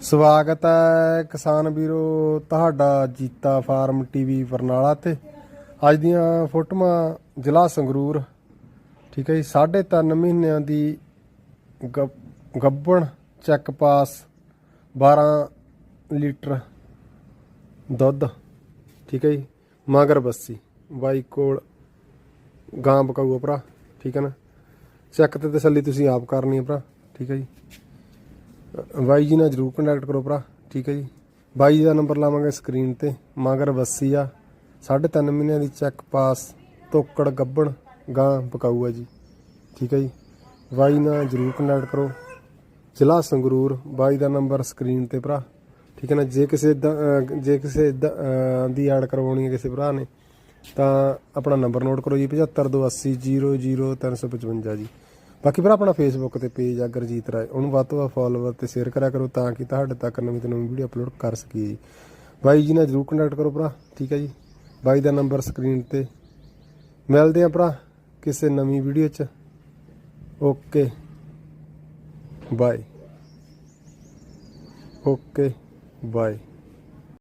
ਸਵਾਗਤ ਹੈ ਕਿਸਾਨ ਵੀਰੋ, ਤੁਹਾਡਾ ਜੀਤਾ ਫਾਰਮ ਟੀਵੀ ਬਰਨਾਲਾ ਤੇ। ਅੱਜ ਦੀਆਂ ਫੋਟੋਆਂ ਜ਼ਿਲ੍ਹਾ ਸੰਗਰੂਰ, ਠੀਕ ਹੈ ਜੀ 3.5 ਮਹੀਨਿਆਂ ਦੀ ਗੱਬ- ਗੱਭਣ ਚੈੱਕ ਪਾਸ 12 ਲੀਟਰ ਦੁੱਧ, ਠੀਕ ਹੈ ਜੀ, ਮਗਰ ਬੱਸੀ। ਬਾਈ ਕੋਲ ਗਾਂ ਬਕਾਊ ਭਰਾ, ਠੀਕ ਹੈ ਨਾ। ਚੈੱਕ ਤੇ ਤਸੱਲੀ ਤੁਸੀਂ ਆਪ ਕਰਨੀ ਹੈ ਭਰਾ, ਠੀਕ ਹੈ ਜੀ। ਬਾਈ ਜੀ ਨਾਲ ਜਰੂਰ ਕੰਟੈਕਟ ਕਰੋ ਭਰਾ ਠੀਕ ਹੈ ਜੀ। ਬਾਈ ਜੀ ਦਾ ਨੰਬਰ ਲਾਵਾਂਗੇ ਸਕਰੀਨ ਤੇ ਮਗਰ ਵੱਸੀ ਆ। 3.5 ਮਹੀਨਿਆਂ ਦੀ ਚੈੱਕ ਪਾਸ ਤੋਕੜ ਗੱਬਣ ਗਾਂ ਪਕਾਊ ਆ ਜੀ ਠੀਕ ਹੈ ਜੀ। ਬਾਈ ਨਾਲ ਜਰੂਰ ਕੰਟੈਕਟ ਕਰੋ। ਜ਼ਿਲ੍ਹਾ ਸੰਗਰੂਰ ਬਾਈ ਦਾ ਨੰਬਰ ਸਕਰੀਨ ਤੇ ਭਰਾ ਠੀਕ ਹੈ ਨਾ। ਜੇ ਕਿਸੇ ਏਦਾਂ, ਜੇ ਕਿਸੇ ਏਦਾਂ, ਦੀ ਐਡ ਕਰਵਾਉਣੀ ਹੈ ਕਿਸੇ ਭਰਾ ਨੇ ਤਾਂ ਆਪਣਾ ਨੰਬਰ ਨੋਟ ਕਰੋ ਜੀ 7528000355 ਜੀ। ਬਾਕੀ ਭਰਾ, ਆਪਣਾ ਫੇਸਬੁੱਕ ਤੇ ਪੇਜ ਆ ਗੁਰਜੀਤ ਰਾਏ, ਉਹਨੂੰ ਵੱਧ ਤੋਂ ਵੱਧ ਫੋਲੋਵਰ ਤੇ ਸ਼ੇਅਰ ਕਰਿਆ ਕਰੋ ਤਾਂ ਕਿ ਤੁਹਾਡੇ ਤੱਕ ਨਵੀਂ ਤੋਂ ਨਵੀਂ ਵੀਡੀਓ ਅਪਲੋਡ ਕਰ ਸਕੀਏ ਜੀ। ਬਾਈ ਜੀ ਨਾਲ ਜਰੂਰ ਕੰਟੈਕਟ ਕਰੋ ਭਰਾ, ਠੀਕ ਹੈ ਜੀ? ਬਾਈ ਦਾ ਨੰਬਰ ਸਕਰੀਨ ਤੇ। ਮਿਲਦੇ ਆ ਭਰਾ ਕਿਸੇ ਨਵੀਂ ਵੀਡੀਓ 'ਚ। Okay bye okay bye